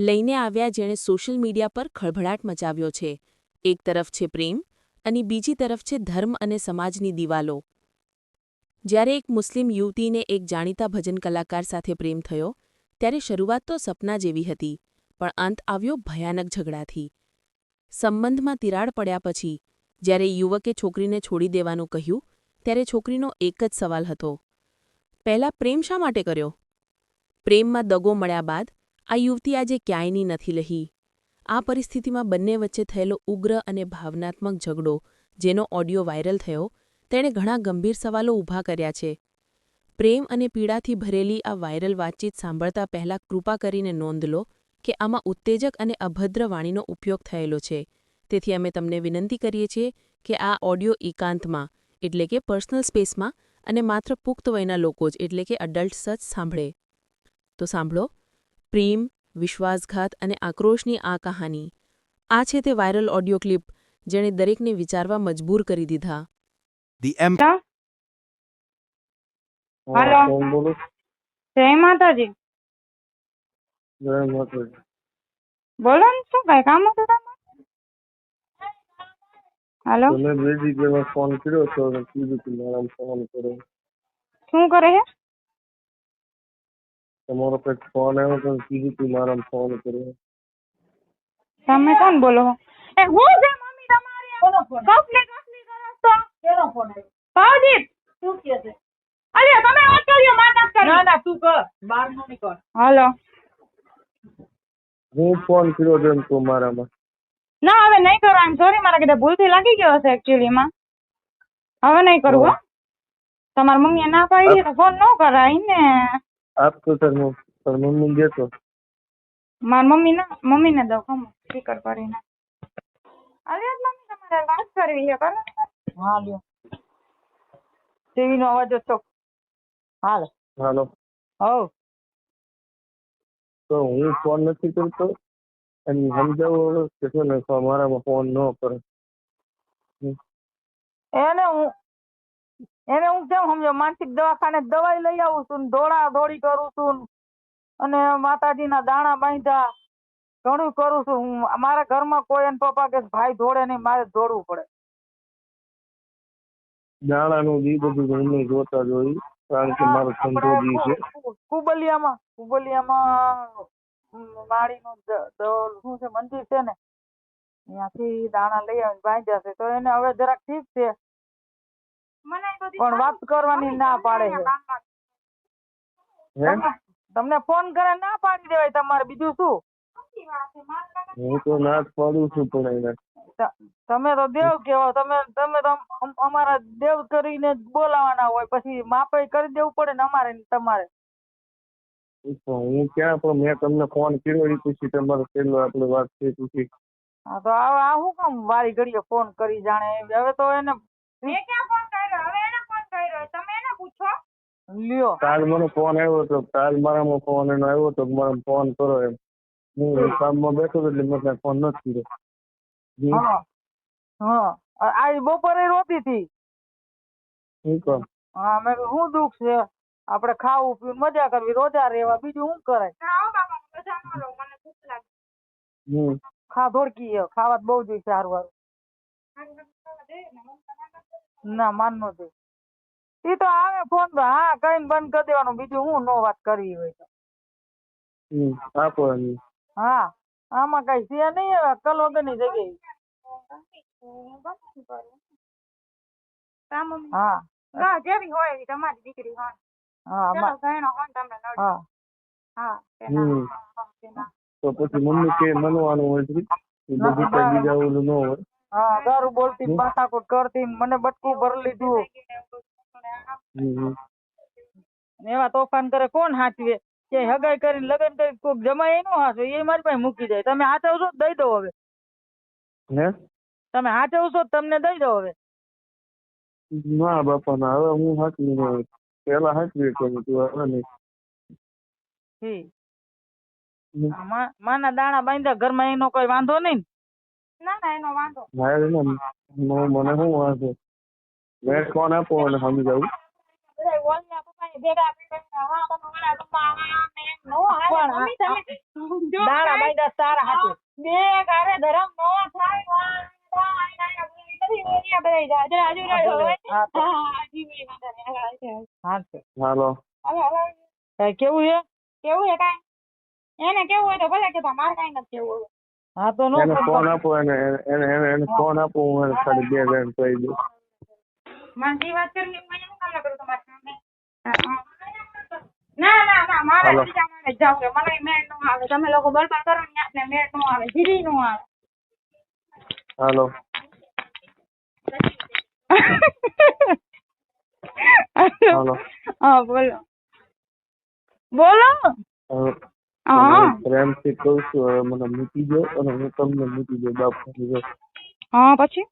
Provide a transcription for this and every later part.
લઈને આવ્યા જેણે સોશિયલ મીડિયા પર ખળભળાટ મચાવ્યો છે. એક તરફ છે પ્રેમ અને બીજી તરફ છે ધર્મ અને સમાજની દિવાલો. જ્યારે એક મુસ્લિમ યુવતીને એક જાણીતા ભજન કલાકાર સાથે પ્રેમ થયો, ત્યારે શરૂઆત તો સપના જેવી હતી, પણ અંત આવ્યો ભયાનક ઝઘડાથી. સંબંધમાં તિરાડ પડ્યા પછી, જ્યારે યુવકે છોકરીને છોડી દેવાનું કહ્યું, ત્યારે છોકરીનો એક જ સવાલ હતો. પહેલા પ્રેમ શા માટે કર્યો? પ્રેમમાં દગો મળ્યા બાદ આ યુવતી આજે ક્યાંયની નથી લહી. આ પરિસ્થિતિમાં બંને વચ્ચે થયેલો ઉગ્ર અને ભાવનાત્મક ઝઘડો, જેનો ઓડિયો વાયરલ થયો, તેણે ઘણા ગંભીર સવાલો ઊભા કર્યા છે. પ્રેમ અને પીડાથી ભરેલી આ વાયરલ વાતચીત સાંભળતા પહેલાં કૃપા કરીને નોંધ લો કે આમાં ઉત્તેજક અને અભદ્ર વાણીનો ઉપયોગ થયેલો છે. તેથી અમે તમને વિનંતી કરીએ છીએ કે આ ઓડિયો એકાંતમાં, એટલે કે પર્સનલ સ્પેસમાં, અને માત્ર પુખ્ત વયના લોકો જ, એટલે કે અડલ્ટ્સ જ સાંભળે. તો સાંભળો. પ્રેમ વિશ્વાસઘાત અને આક્રોશની આ કહાની. આ છે તે વાયરલ ઓડિયો ક્લિપ જેણે દરેકને વિચારવા મજબૂર કરી દીધા. હાલો. કોણ બોલો? જય માતાજી. જય માતાજી. બોલો ને શું કઈ કામ હતું તમારે? હાલો? તમે બે દી ફોન કર્યો હતો કીધું કે મારા ફોન કરો. શું કરે છે? તમારો કંઈક ફોન આવ્યો તો કીધું કે મારા ફોન કરો. તમે કોણ બોલો? છો? એ હું છે મમ્મી તમારી? કપલી કપલી કરો છો કેનો ફોન આવ્યો? ભાવજી શું કે છે? અરે તમે વાત કર્યો માતા કરી ના ના તું કર. બહાર નો નીકળ હાલો. હું ફોન કર્યો તો એમ તો મારામાં. ના હવે નહીં કરો આમ સોરી મારા કીધે ભૂલથી લાગી ગયો હશે એકચ્યુઅલી માં. હવે નહીં કરું હો. તમારી મમ્મીએ ના પાડી તો ફોન ન કરાય ને. તાર હું તાર મમ્મી દેતો મારી મમ્મી ના મમ્મીને દઉં ખમો સ્પીકર કરીને અરે મમ્મી તમારે વાત કરવી છે કરો હા લ્યો. ટીવી નો અવાજ હતો હાલ. હાલો. હો તો હું ફોન નથી કરતો અને સમજાવો કે છે ને કે મારામાં ફોન ન કરે. એને હું એને હું કેમ સમજો માનસિક દવાખાને દવાઈ લઈ આવું છું દોડા દોડી કરું છું ને અને માતાજીના દાણા બાંધ્યા. ઘણું કરું છું. હું મારા ઘરમાં કોઈ એને પપ્પા કે ભાઈ દોડે નહીં મારે દોડવું પડે. દાણાનું બી બધું એમને જોતા જોઈ કારણ કે મારો સંતોજી છે. કુબલિયામાં કુબલિયામાં માળીનું શું છે મંદિર છે ને? ત્યાંથી દાણા લઈ આવીને બાંધ્યા છે. તો એને હવે જરાક ઠીક છે. પણ વાત કરવાની ના પાડે છે. તમને? ફોન કરે ના પાડી દેવાય તમારે બીજું શું? હું તો ના જ પાડું છું પણ એને. તમે તો દેવ કેવો તમે તમે તો અમારા દેવ કરીને જ બોલાવાના હોય પછી માપે કરી દેવું પડે ને અમારે તમારે. હું ક્યાં પણ મેં તમને ફોન કર્યો એ પછી તમારો પેલો આપણે વાત થઈ પછી. હા તો હવે આ શું કામ વારી ઘડીએ ફોન કરી જાણે એમ? હવે તો એને મેં ક્યાં ફોન કર્યો હવે એને ફોન કર્યો તમે એને પૂછો લ્યો. કાલ મને ફોન આવ્યો તો કાલ મારામાં ફોન એનો આવ્યો તો મારે ફોન કરો એમ. હું કામમાં બેઠો હતો એટલે મેં કાંઈ ફોન નથી કર્યો. હા. હા. આ બપોરે રોતી હતી. શું કામ? હા મેં શું દુઃખ છે? આપણે ખાવું પીવું મજા કરવી રોજા રહેવા બીજું શું કરાય? મને ખા ધોડકી ખાવા તો બહુ જોઈશે સારું સારું ના માન નો દે. ઈ તો આવે ફોન તો હા કઈ બંધ કરી દેવાનું. બીજું હું નો વાત કરવી હોય તો. હમ આપો હા આમાં કઈ છે નહીં હવે કલ વગરની જગ્યાએ. હા જેવી હોય એવી તમારી દીકરી હોય. હા મા- હોય તમને હા. હા હમ. હા, પેલા. તો પછી મમ્મી કે મનવાનું હોય છે. એ બધું કઈ બીજા ઓલું ન હોય. હા દારૂ બોલતી ને માથાકૂટ કરતી મને બટકું ભરી લીધું. ને એવા તોફાન કરે કોણ હાચવે? કે હગાઈ કરીને લગ્ન કરી કોક જમાય નો હાચવે એ મારી પાસે મૂકી જાય તમે હાચવશો દઈ દો હવે. હે? તમે હાચવશો તમને દઈ દો હવે. ના બાપા ના હવે હું હાચવી ન પેલા હાચવી કરું તું હવે નહીં. માના દાણા બાંધ્યા ઘરમાં એનો કોઈ વાંધો નહીં ના? ના એનો વાંધો. મને શું વાંધો? વેર કોણ આપો અને સમજાવું હાલો. કેવું છે? કેવું છે કાઈ? એને કેવું હોય તો ભલે કે મારે કઈ નથી કેવું હા તો એને ફોન આપો એને ફોન આપો હું ખાલી બે જણ કહી દઉં. મારે જે વાત કરવી હોય એનું કામ ના કરું તમારી સામે. હા, હા. ના ના ના મારે બીજા મારે જ છે. મને મેળ નો આવે. તમે લોકો બળબડ કરો ને ત્યાં મેળ નો આવે જીરી નો આવે. હાલો. હાલો. હા બોલો. બોલો. હા. પ્રેમથી કહું છું હવે મને મૂકી દો અને હું તમને મૂકી દઉં. બાપ હા પછી?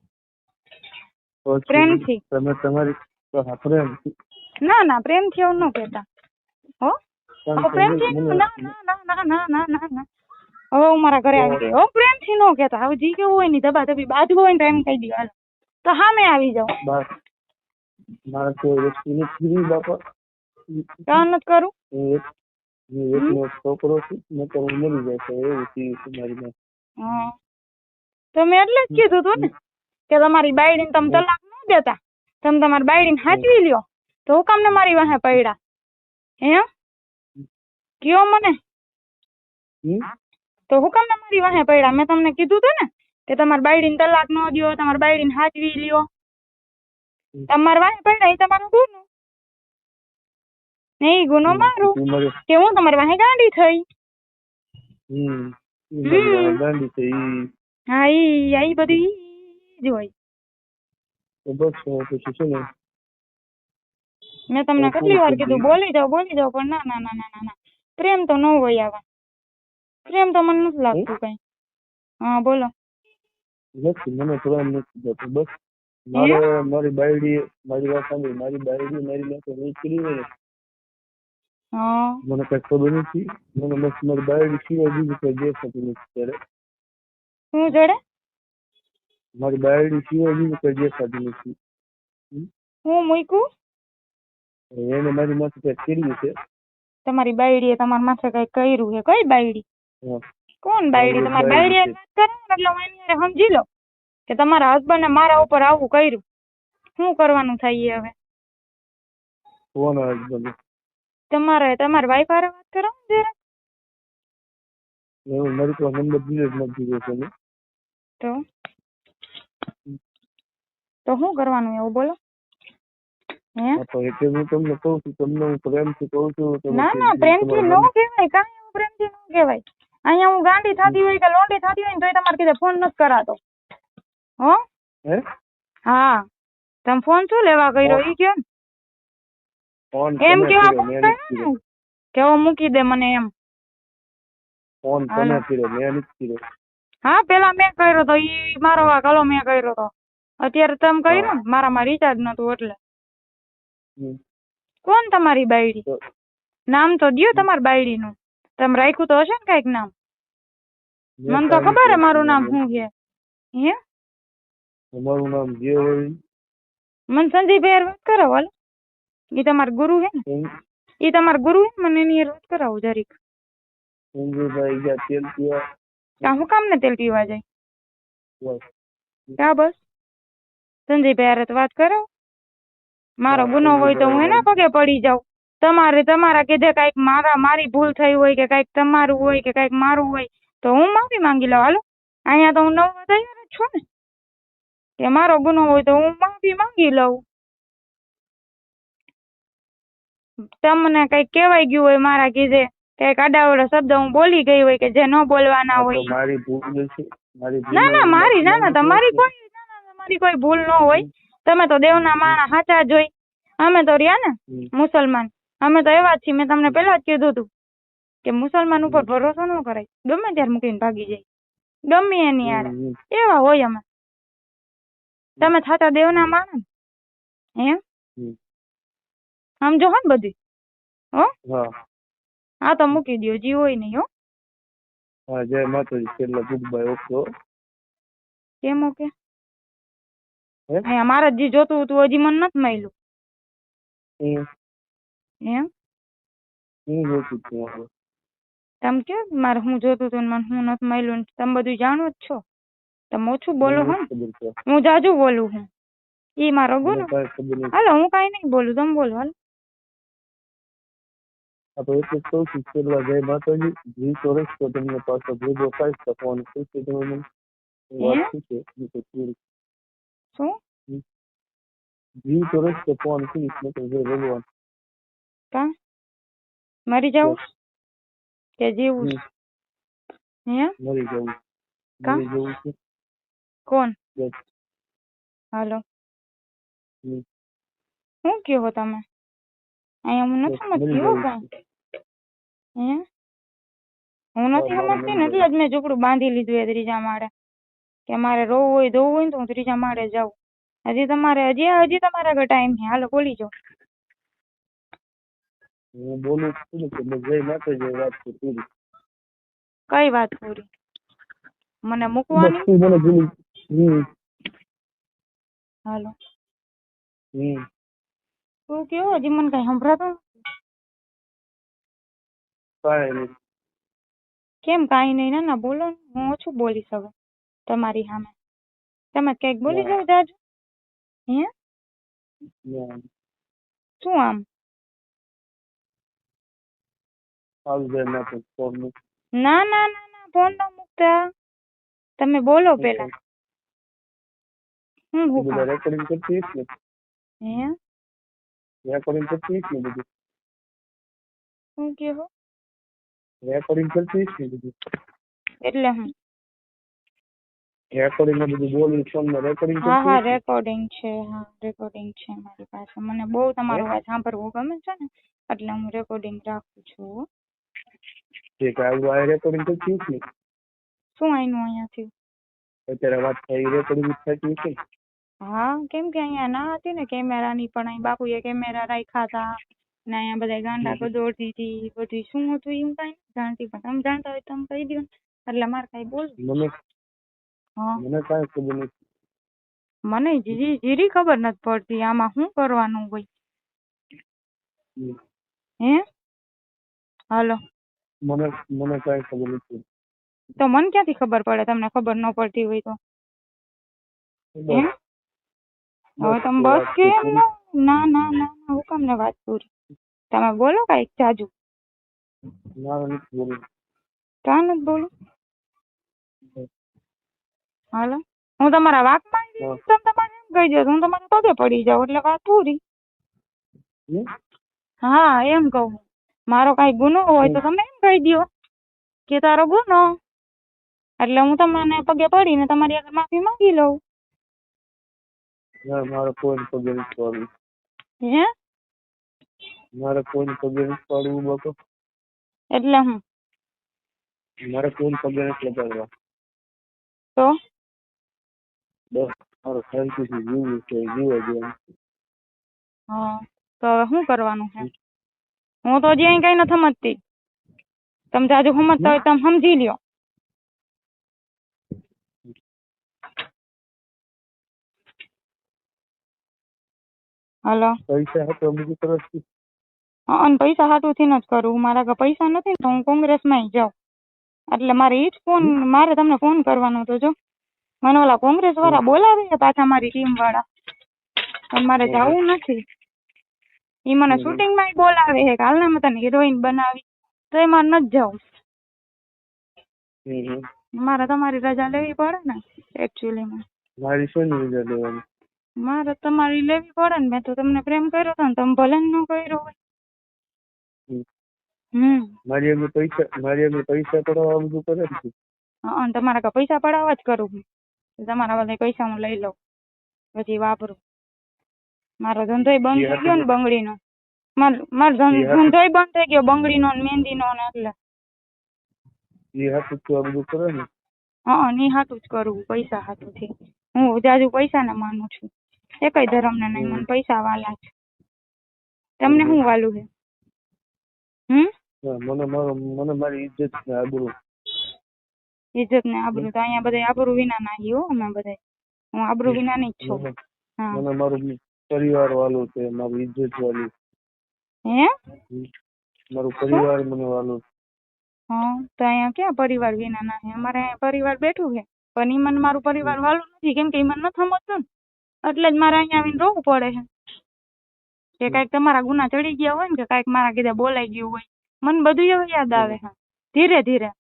પ્રેમથી. તમે તમારી પ્રેમથી. ના ના પ્રેમથી એવું ન કહેતા. હો? પ્રેમથી ના ના ના ના ના ના હવે હું મારા ઘરે આવી ગઈ. હો પ્રેમથી નો કેતા હવે જી કેવું હોય ને દબા દબી બાજુ હોય ને તો એમ કહી દો હાલો. તો સામે આવી જાવ બસ. મારા કોઈ વ્યક્તિને કીધું બાપા. કાં નથી કરું? હું એકનો છોકરો છું મેં તો હું મરી જાય છે. એવું થયું છે મારી હા. તો મેં એટલે જ કીધું તું ને? કે તમારી બાયડીને તમે તલાક ન દેતા. તમે તમારી બાયડીને હાચવી લ્યો. તો હું કામને મારી વાહે પડ્યા? હે? કયો મને? તો હું કામને મારી વાહે પડ્યા? મેં તમને કીધું તું ને કે તમારી બાયડીને તલાક ન દો તમારી બાયડીને હાચવી લ્યો. તમારી વાહે પડ્યા એ તમારું ગુનો. ને ગુનો મારો કે હું તમારી વાહે ગાંડી થઈ. હમ. ગાંડી છે હા ઈ આઈ બધી જ હોય. બસ પછી છે ને? મેં તમને કેટલી વાર કીધું બોલી જાઓ બોલી જાઓ પણ ના ના ના ના ના પ્રેમ તો ન હોય આવા. પ્રેમ તો મને નથી લાગતું કઈ. હા બોલો. નથી મને પ્રેમ નથી જતો બસ. મારે મારી બાયડી મારી વાત સાંભળી મારી બાયડી મારી માટે નીકળી કરી ને હા. મને કઈ ખબર નથી. મને બસ મારી બાયડી સિવાય બીજું કઈ દેખાતું નથી ત્યારે શું જોડે? મારી બાયડી સિવાય બીજું કઈ દેખાતું નથી હું મૂક્યું? એને મારી માથે કઈ કર્યું છે? તમારી બાયડીએ તમારા માથે કઈ કર્યું છે? કઈ બાયડી? કોણ બાયડી? મારી તમારી બાયડી કરે ને એટલે હું એની સમજી લો કે તમારા હસબન્ડે મારા ઉપર આવું કર્યું. શું કરવાનું થાય હવે? કોણ હસબન્ડ તમારે તમારી વાઈફ હારે વાત કરો ને જરા મારી તો નંબર દીધો નથી તો? તો શું કરવાનું એવું બોલો? હે? તો એટલે હું તમને કહું છું તમને હું પ્રેમથી કહું છું ના ના પ્રેમથી ન કહેવાય કાંઈ એવું પ્રેમથી ન કહેવાય. અહીંયા હું ગાંડી થતી હોય કે લોંડી થતી હોય ને તોય તમારે કીધે ફોન નથી કરાતો. હો? હા? તમે ફોન શું લેવા કર્યો? ઈ કયો ફોન એમ કેવા ફોન મેં નથી કર્યો કર્યો. ને કે હવે મૂકી દે મને એમ. ફોન તમે કર્યો મેં નથી કર્યો. હા પેલા મેં કર્યો તો ઈ મારો વાંક હલો મેં કર્યો તો. અત્યારે તમે કર્યો ને મારામાં રિચાર્જ નતું એટલે. કોણ તમારી બાયડી? નામ તો દ્યો તમારી બાયડીનું. તમે રાખ્યું તો હશે ને કંઈક નામ? મને તો ખબર હે મારું નામ. શું છે. હે? તમારું નામ જે હોય. મને સંજયભાઈ વાત કરાવો વાલ ઈ તમારા ગુરુ હે ને? ઈ તમારા ગુરુ હે મને એની વાત કરાવું જરીક. સંજયભાઈ ગયા તેલ પીવા ત્યાં હું કામ ને તેલ પીવા જાય? ક્યાં બસ. સંજયભાઈ હારે તો વાત કરો. મારો ગુનો હોય તો હું એના પગે પડી જાઉં. તમારે તમારા કીધે કાંઈક મારા મારી ભૂલ થઈ હોય કે કાંઈક તમારું હોય કે કાંઈક મારું હોય તો હું માફી માંગી લઉં. હાલો અહીંયા તો હું નવો તૈયાર જ છું ને. કે મારો ગુનો હોય તો હું માફી માંગી લઉં. તમને કંઈક કહેવાય ગયું હોય મારા કીધે કંઈક આડાઅવળો શબ્દ હું બોલી ગઈ હોય કે જે ન બોલવાના હોય. મારી ભૂલ છે. ના ના મારી ના ના તમારી કોઈ ના ના તમારી કોઈ ભૂલ ન હોય. તમે તો દેવના માણા સાચા જોઈ અમે તો રહ્યા ને મુસલમાન. અમે તો એવા જ છીએ મેં તમને પહેલા જ કીધું હતું કે મુસલમાન ઉપર ભરોસો ન કરાય. ગમે ત્યારે મૂકીને ભાગી જાય. ગમે એની યાર. એવા હોય અમે. તમે સાચા દેવના માણસ હે હમ. સમજો હો ને બધી હા. હા તો મૂકી દો જી હોય નહીં હો. હા જય માતાજી છેલ્લા ગુડબાય ઓકે કેમ ઓકે? હે? મારે જે જોતું હતું હજી મને નથી મળ્યું. એમ? હું જોતું તમે કે મારે હું જોતું હતું મને હું નથી મળ્યું તમે બધું જાણો જ છો. તમે ઓછું બોલો હો હું જાજુ બોલું હું. ઈ મારો ગુનો. હાલો હું કઈ નહીં બોલું તમે બોલો હાલો. આ જ કહું છું છેલ્લા જય માતાજી જી ચોરસ તો તમને પાછો ભેગો થાય તો ફોન કરશે તમે મને વાત શું છે? ઈ તો પૂરી. શું? જી ચોરસ તો ફોન કરીશ નકર જે બોલવાનું કા? મરી જાવ કે જીવું. હે? મરી જવું? મરી જવું છે. કોણ. હાલો. શું કહો તમે? અહીંયા હું નથી સમજતી હો કાંઈ? છે. હે? હું નથી મારે સમજતી ને મરી એટલે જ મેં ઝૂંપડું બાંધી લીધું એ ત્રીજા માળે. કે મારે રોવું હોય ધોવું હોય ને તો હું ત્રીજા માળે જાઉં. હજી તમારે હજી હજી તમારા આગળ ટાઈમ છે. હાલો બોલી જાઓ. હું બોલું છું ને કે બસ જય માતાજી વાત છે પૂરી. કઈ વાત પૂરી? મને બસ મૂકવાની તું મને ભૂલી હમ. હાલો. હમ. તું કયો? હજી મને કઈ સંભળાતું નથી. કાંઈ કેમ કઈ નહીં ના ના બોલો હું ઓછું બોલીશ હવે તમારી સામે. તમે કંઈક બોલી જાવ જાજુ. હે? શું આમ. ના ના ના ના ફોન ન મૂકતા. તમે બોલો પેલા. હું હું રેકોર્ડિંગ કરતી ને? હે? રેકોર્ડિંગ કરતી હશે બધું? શું કહો? રેકોર્ડિંગ કરતી હશે ને બધું? એટલે હું. રેકોર્ડિંગમાં બધું બોલી ફોનમાં રેકોર્ડિંગ હા હા કરતી હશે? રેકોર્ડિંગ છે હા રેકોર્ડિંગ છે મારી પાસે. મને બહુ તમારો અવાજ સાંભળવો ગમે છે ને એટલે હું રેકોર્ડિંગ રાખું છું. હો. જે કે આવું આ રેકોર્ડિંગ કરતી હશે ને? શું આઈનું અહીંયા થયું અત્યારે વાત થઈ રેકોર્ડિંગ થતી હશે ને? હા કેમ કે અહીંયા ના હતી ને કેમેરાની પણ અહીં બાપુએ કેમેરા રાખ્યા હતા. ને અહીંયા બધા ગાંડા હમ. ગદોડતી હતી બધું શું હતું એ હું કાંઈ નથી જાણતી પણ તમે જાણતા હોય તો તમે કહી દો ને એટલે મારે કાંઈ બોલવું મને હા મને કાંઈ ખબર નથી મને જીરી જીરી ખબર નથી પડતી આમાં શું કરવાનું હોય હમ. હે હાલો મને મને કાંઈ ખબર નથી તો મને ક્યાંથી ખબર પડે તમને ખબર ન પડતી હોય તો હે હવે તમે બસ વાત કે પૂરી. ના ના ના ના હું કામ ને વાત પૂરી તમે બોલો કંઈક જાજુ. નથી બોલું. કાં નથી બોલું? હાલો? હું તમારા વાકમાં. તમે તમારે એમ કહી દો હું તમારા પગે પડી જાઉં એટલે વાત પૂરી. હા એમ કહું. મારો કઈ ગુનો હોય તો તમે એમ કહી દો કે તારો ગુનો. એટલે હું તમને પગે પડીને તમારી આગળ માફી માંગી લઉં. મારો કોઈ પગે નથી હે? મારે કોઈ પગે નથી પાડવું બાપા. એટલે હું? મારે કોઈ પગે નથી લગાડવા તો? બસ મારો શાંતિથી જીવવું છે જીવવા દેવાનું હા તો હવે શું કરવાનું છે? હું તો હજી અહીં કઈ નથી સમજતી. તમે જાજુ સમજતા હોય તમે સમજી લ્યો. હાલો? પૈસા હતો બીજી તરફથી? અને પૈસા હાટુથી જ કરું. મારા આગળ પૈસા નથી ને તો હું કોંગ્રેસમાં જાઉં. એટલે મારે ઈ જ ફોન મારે તમને ફોન કરવાનો હતો જો. મને ઓલા કોંગ્રેસ વાળા બોલાવે છે પાછા મારી ટીમ વાળા પણ મારે જવું નથી. ઈ મને શૂટિંગમાં બોલાવે છે કાલ ને તને હિરોઈન બનાવી. તો એ મારે નથી જવું. મારે તમારી રજા લેવી પડે ને એકચ્યુઅલીમાં મારી શું રજા લેવાની? મારે તમારી લેવી પડે ને મેં તો તમને પ્રેમ કર્યો હતો ને તમે ભલે ને ન કર્યો હોય. હમ. હમ. મારી આગળ પૈસા મારી આગળ પૈસા પડાવવા બધું કરે ને હા તમારા કા પૈસા પડાવવા જ કરું તમારા બધા પૈસા હું લઈ લઉં. પછી વાપરું. મારો ધંધોય બંધ થઈ ગયો ને બંગડીનો. મારો મારો ધંધોય બંધ થઈ ગયો બંગડીનો ને મહેંદીનો ને એટલે. એ હાથું તું આ બધું કરે ને. હા ની હાટું જ કરું પૈસા હાટુંથી. હું જાજુ પૈસાને માનું છું. એકેય ધર્મને નહીં મને પૈસા વાલા છે તમને શું વાલું છે હમ? મને મારો મને મારી ઇજ્જત ને આબરૂ. ઇજ્જત ને આબરૂ તો અહીંયા બધા આબરૂ વિના નાહી હો અમે બધા હું આબરૂ વિના ની જ છું. મને મારું પરિવાર વાળું છે મારી ઇજ્જત વાળું હે મારું પરિવાર મને વાલું. હા તો અહીંયા ક્યાં પરિવાર વિનાના હે? અમારે અહીંયા પરિવાર બેઠું છે. પણ ઈ મને મારું પરિવાર વાલું નથી કેમ કે ઈ મને નથી સમજતું ને. એટલે જ મારે અહીંયા આવીને રહેવું પડે છે. કે કંઈક તમારા ગુના ચડી ગયા હોય ને કે કંઈક મારા કીધે બોલાઈ ગયું હોય મને બધું એવું યાદ આવે ધીરે ધીરે.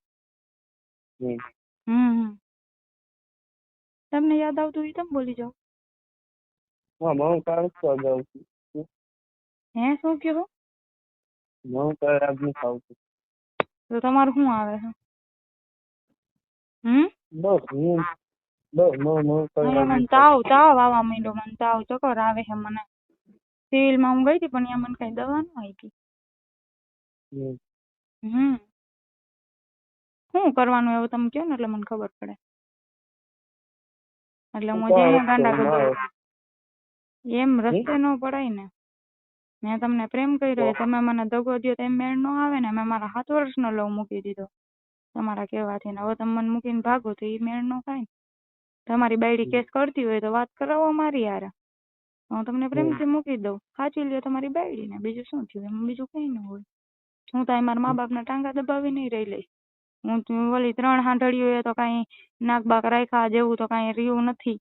હમ. તમને યાદ આવતું હોય તમે બોલી જાઓ. હા શું કહ્યું તો તમારું શું આવે છે હમ? બસ હું બસ મને નથી તાવ તાવ આવવા માંડ્યો મને તાવ ચક્કર આવે છે મને. સિવિલમાં હું ગઈ તી પણ અહીંયા મને કઈ દવા ન આપી. હમ. શું કરવાનું એવું તમે કયો ને એટલે મને ખબર પડે. એટલે હું જઈને ગાંડા. એમ રસ્તે નો પડાય ને. મેં તમને પ્રેમ કર્યો તમે મને દગો દ્યો તો એમ મેળ નો આવે ને. મેં મારા સાત વર્ષનો લવ મૂકી દીધો. તમારા કહેવાથી ને. હવે તમે મને મૂકીને ભાગો તો એ મેળ નો ખાય ને. તમારી બાયડી કેસ કરતી હોય તો વાત કરાવો મારી યાર હું તમને પ્રેમથી મૂકી દઉં. સાચી લ્યો તમારી બાયડી ને બીજું શું થયું? એમાં બીજું કઈ ન હોય. હું તો મારા મા બાપના ટાંગા દબાવી નહીં રહી લઈશ હું ઓલી ત્રણ હાંઢળીઓ એ તો કાંઈ નાક બાક રાખ્યા જેવું તો કાંઈ રહ્યું નથી.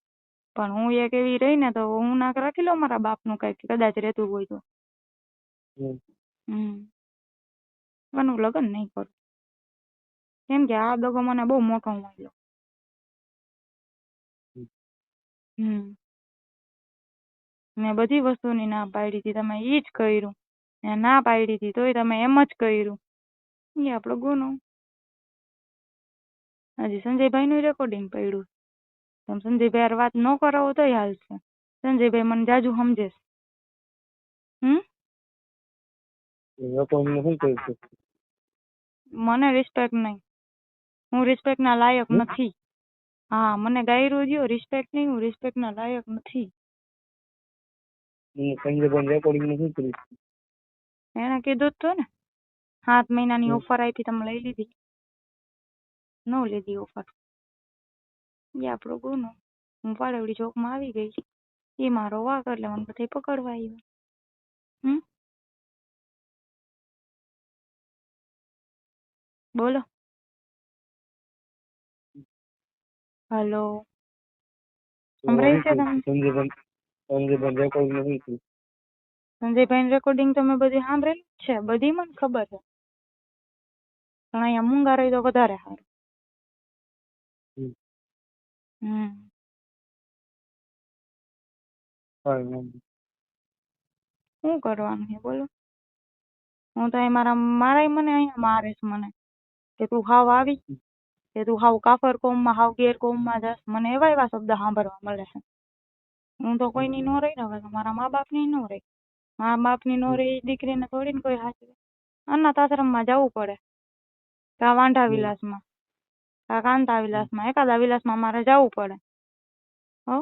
પણ હું એક એવી રહી ને તો હું નાક રાખી લઉં મારા બાપનું કાંઈક કદાચ રહેતું હોય તો. હમ. હમ. પણ હું લગ્ન નહીં કરું. કેમ કે આ દગો મને બહુ મોટો મળ્યો હમ. મેં બધી વસ્તુની ના પાડી હતી તમે એ જ કર્યું. ને ના પાડી હતી તોય તમે એમ જ કર્યું. એ આપણો ગુનો. હજી સંજયભાઈનું રેકોર્ડિંગ પડ્યું તમે સંજયભાઈ હારે વાત ન કરાવો તોય હાલશે સંજયભાઈ મને જાજુ સમજે હમ? મને રિસ્પેક્ટ નહીં. હું રિસ્પેક્ટ ના લાયક નથી. હા મને ગાયરું દ્યો રિસ્પેક્ટ નહીં હું રિસ્પેક્ટ ના લાયક નથી. હું સંજયભાઈ રેકોર્ડિંગનું શું કરીશ એણે કીધું જ તો ને. સાત મહિનાની. ઓફર આપી તમે લઈ લીધી. નો લીધી ઓફર એ આપણો ગુનો. હું પાડવડી ચોકમાં આવી ગઈ. એ મારો વાક એટલે મને બધા પકડવા આવ્યા. હમ? બોલો. હલો. સંભળાય છે તમને? સંજયભાઈ રેકોર્ડિંગ નથી સંજયભાઈ રેકોર્ડિંગ તો મેં બધી સાંભળેલી જ છે. બધી મને ખબર છે. પણ અહીંયા મૂંગા રહી તો વધારે સારું. હમ. શું કરવાનું છે બોલો? હું તો મારા મારાય મને અહીંયા મારે છે મને. કે તું હાવ આવી કે તું હાવ કાફર કોમમાં હાવ ગેર કોમમાં જાસ મને એવા એવા શબ્દ સાંભળવા મળે છે. હું તો કોઈની નો રહી ને હવે તો મારા મા બાપની નો રહી. મા બાપની નો રહી એ દીકરીને થોડીને કોઈ હાચવે. અનાથ આશ્રમમાં જવું પડે. કા વાંઢા વિલાસમાં. કા કાંતા વિલાસમાં. એકાદા વિલાસમાં મારે જવું પડે. હો?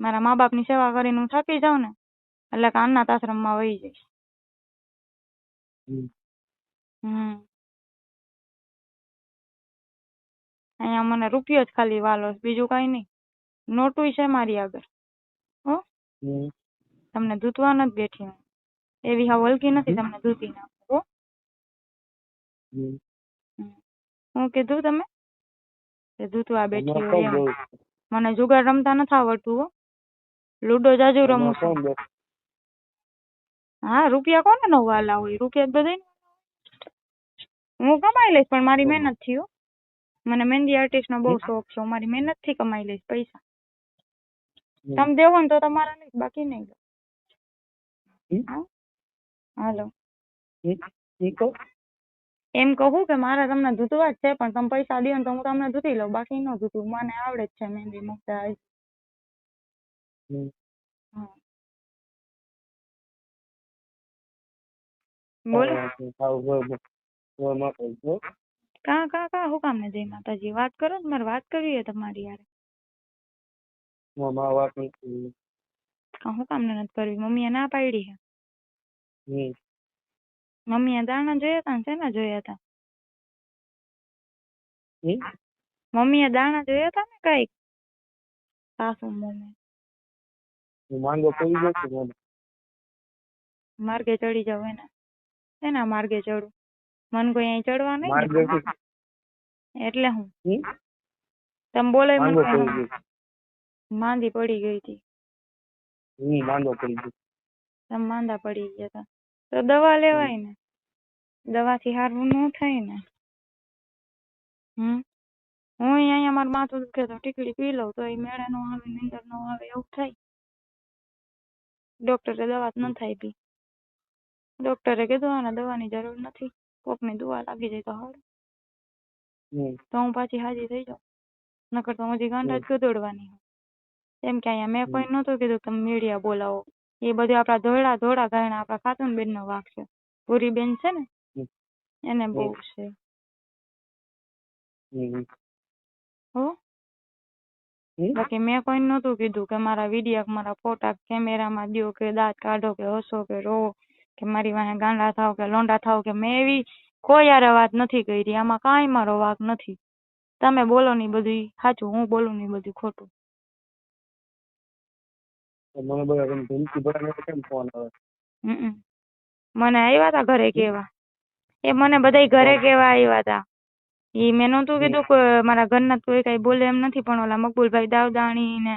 મારા મા બાપની સેવા કરીને હું થાકી જાઉં ને એટલે કે અનાથ આશ્રમમાં વહી જઈશ. હમ. અહીંયા મને રૂપિયો જ ખાલી વાલો બીજું કઈ નહીં. નોટું છે મારી આગળ. તમને ધૂતવા નથી બેઠી હું. એવી હા વલકી નથી તમને ધૂતી નાખું હો. હું કીધું તમે? કે ધૂતવા બેઠી હોય એમ. મને જુગાર રમતા નથી આવડતું હો. લૂડો જાજુ રમું છું. હા રૂપિયા કોને નો વાલા હોય? રૂપિયા બધાય હું કમાઈ લઈશ પણ મારી. મહેનતથી હો. મને મહેંદી આર્ટિસ્ટ નો બહુ શોખ છે. હું મારી મહેનતથી કમાઈ લઈશ પૈસા. તમે દેવો ને તો તમારા નહીં બાકી નહીં હાલો. એમ કહું કે મારે તમને ધૂતવા જ છે પણ તમે પૈસા દો ને તો હું તમને ધૂતી લઉં. બાકી ન ધૂતું મને આવડે જ છે મહેંદી મૂકતા. બોલો. કા કા કા હું કામ નથી જય માતાજી? વાત કરો ને મારે વાત કરવી છે તમારી યાર. હું મારા વાત નથી કરવી. હું કામ નથી કરવી? મમ્મીએ ના પાડી હે હમ. મમ્મીએ દાણા જોયા હતા ને શેના જોયા હતા? મમ્મીએ દાણા જોયા હતા ને કંઈક? સાસુ મમ્મી. હું માંગો પડી ગયો છું મને. માર્ગે ચડી જાવ એના. એના માર્ગે ચડું? મન કોઈ અહીં ચડવા નહીં એટલે હું. તમે બોલે મને માંગો કાંઈ પડી નહીં. ગઈ માંદી પડી ગઈ હતી. હમ માંદો પડી ગયો. તમે માંદા પડી ગયા હતા તો દવા લેવાય ને. દવાથી સારું ન થાય ને. હમ? હું અહીંયા મારું માથું દુખે તો ટીકડી પી લઉં તો એ મેળે નો આવે નીંદર નો આવે એવું થાય. ડોક્ટરે દવા ન થાય પી ડોક્ટરે કીધું આને દવાની જરૂર નથી. કોકની દુવા લાગી જાય તો હારું. તો હું પાછી હાજી થઈ જાઉં. નકર તો હજી ગાંડા જ ગધોડવાની એમ કે અહીંયા મેં કોઈ નહોતું કીધું કે તમે મીડિયા બોલાવો. એ બધું આપણા ધોળા ધોળા ગાયણા આપણા ખાતુન બેન નો વાક છે. પૂરી બેન છે ને એને બહુ છે. હો? બાકી મેં કોઈ નહોતું કીધું કે મારા વિડીયા મારા ફોટા કેમેરામાં દો કે દાંત કાઢો કે હસો કે રોવો કે મારી વાહે ગાંડા થાવ કે લોંડા થાવ કે મેં એવી કોઈ યારે વાત નથી કરી. આમાં કાંઈ મારો વાંક નથી. તમે બોલો ને બધું સાચું હું બોલું ને બધું ખોટું. મને બધા ધમકી ભરાને કેમ ફોન આવે? મને આવ્યા તા ઘરે કેવા? એ મને બધાય ઘરે કેવા આવ્યા તા. ઈ મેં નહોતું કીધું કે મારા ઘરના કોઈ કઈ બોલે એમ નથી પણ ઓલા મકબૂલભાઈ દાવદાણી ને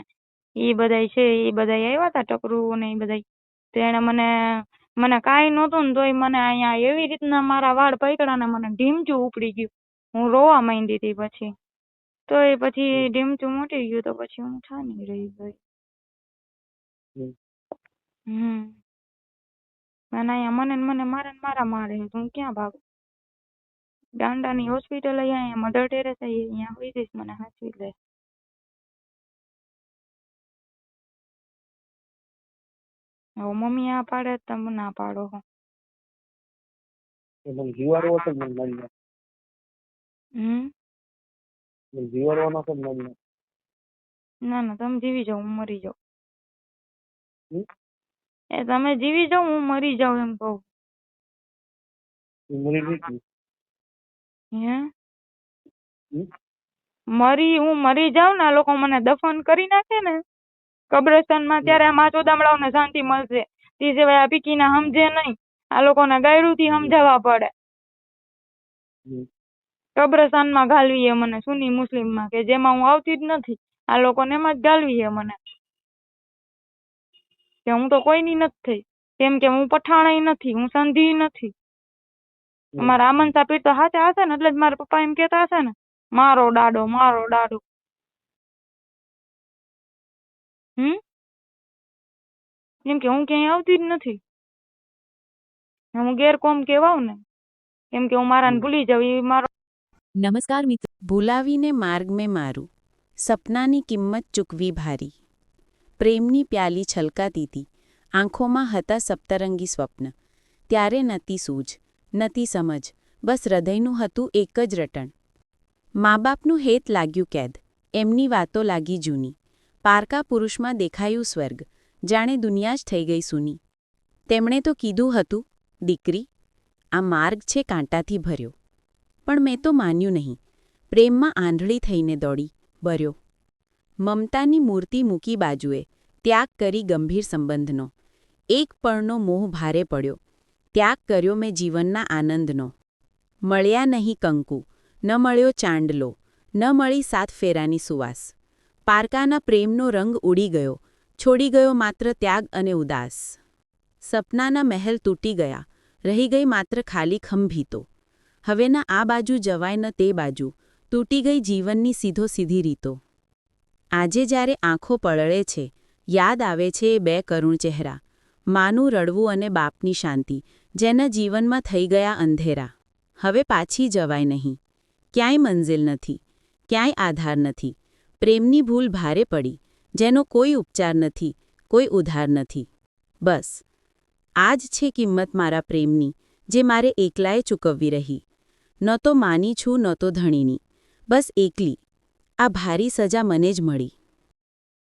ઈ બધાય છે ઈ બધાય આવ્યા તા ટકરુ ને ઈ બધાય. તો એણે મને મને કાંઈ નહોતું ને તોય મને અહીંયા એવી રીતના મારા વાળ પકડ્યા ને મને ઢીમચું ઉપડી ગયું. હું રોવા માંડી હતી પછી. તો એ પછી ઢીમચું મોટી ગયું તો પછી હું છાની રહી ગઈ. હમ. ના અને અહીંયા મને ને મને મારે ને મારા મારે તો હું ક્યાં ભાગું? ગાંડાની હોસ્પિટલ અહીંયા મધર ટેરેસ અહીંયા હોઈ જઈશ મને સાચવી લે. હવે મમ્મી આ પાડે તો તમે ના પાડો હો. મને જીવાડવો તો મને મળી હમ? મને જીવાડવાનો તો મળી ના ના તમે જીવી જાઓ હું મરી જાઉં? એ તમે જીવી જાવ હું મરી જાવ એમ કહું. મરી ગઈ તી. હે? મરી હું મરી જાઉં ને આ લોકો મને દફન કરી નાખે ને કબ્રસ્તાનમાં ત્યારે આ માથું દામડાઓને શાંતિ મળશે. તે સિવાય આ પીકીના સમજે નહીં. આ લોકોને ગાયડુંથી સમજાવવા પડે. કબ્રસ્તાન કબ્રસ્તાનમાં ઘાલવી એ મને મુસ્લિમમાં કે જેમાં હું આવતી જ નથી. આ લોકોને એમાં જ ગાલવી એ મને. કે હું તો કોઈની નથી થઈ કેમ કે હું પઠાણય નથી હું સંધી નથી. મારા આમન સાપીર તો હાથે હશે ને એટલે જ મારા પપ્પા એમ કેતા હશે ને મારો ડાડો મારો ડાડો હમ? કેમ કે હું ક્યાંય આવતી જ નથી. હું ગેરકોમ કેવાવ ને કેમ કે હું મારાને ભૂલી જાઉં એ મારો નમસ્કાર મિત્ર ભૂલાવીને માર્ગ મેં મારું સપનાની કિંમત ચૂકવી ભારી. પ્રેમની પ્યાલી છલકાતી હતી. આંખોમાં હતા સપ્તરંગી સ્વપ્ન. ત્યારે નતી સૂઝ, નતી સમજ, બસ હૃદયનું હતું એક જ રટણ. મા બાપનું હેત લાગ્યું કેદ, એમની વાતો લાગી જૂની. પારકા પુરુષમાં દેખાયું સ્વર્ગ, જાણે દુનિયા જ થઈ ગઈ સૂની. તેમણે તો કીધું હતું, દીકરી, આ માર્ગ છે કાંટાથી ભર્યો. પણ મેં તો માન્યું નહીં. પ્રેમમાં આંધળી થઈને દોડી, બર્યો. મમતાની મૂર્તિ મૂકી બાજુએ, ત્યાગ કરી ગંભીર સંબંધનો. એક પળનો મોહ ભારે પડ્યો. ત્યાગ કર્યો મેં જીવનના આનંદનો. મળ્યા નહીં કંકુ, ન મળ્યો ચાંદલો ન મળી સાત ફેરાની સુવાસ. પારકાના પ્રેમનો રંગ ઉડી ગયો, છોડી ગયો માત્ર ત્યાગ અને ઉદાસ. સપનાના મહેલ તૂટી ગયા, રહી ગઈ માત્ર ખાલી ખંભીતો. હવેના આ બાજુ જવાય ન તે બાજુ, તૂટી ગઈ જીવનની સીધો સીધી રીતો. આજે જ્યારે આંખો પળળે છે, યાદ આવે છે એ બે કરુણ ચહેરા, માનું રડવું અને બાપની શાંતિ, જેના જીવનમાં થઈ ગયા અંધેરા. હવે પાછી જવાય નહીં. ક્યાંય મંઝિલ નથી, ક્યાંય આધાર નથી. પ્રેમની ભૂલ ભારે પડી, જેનો કોઈ ઉપચાર નથી, કોઈ ઉધાર નથી. બસ. આ જ છે કિંમત મારા પ્રેમની, જે મારે એકલાએ ચૂકવવી રહી. ન તો માની છું, ન તો ધણીની. બસ એકલી. આ ભારી સજા મને જ મળી.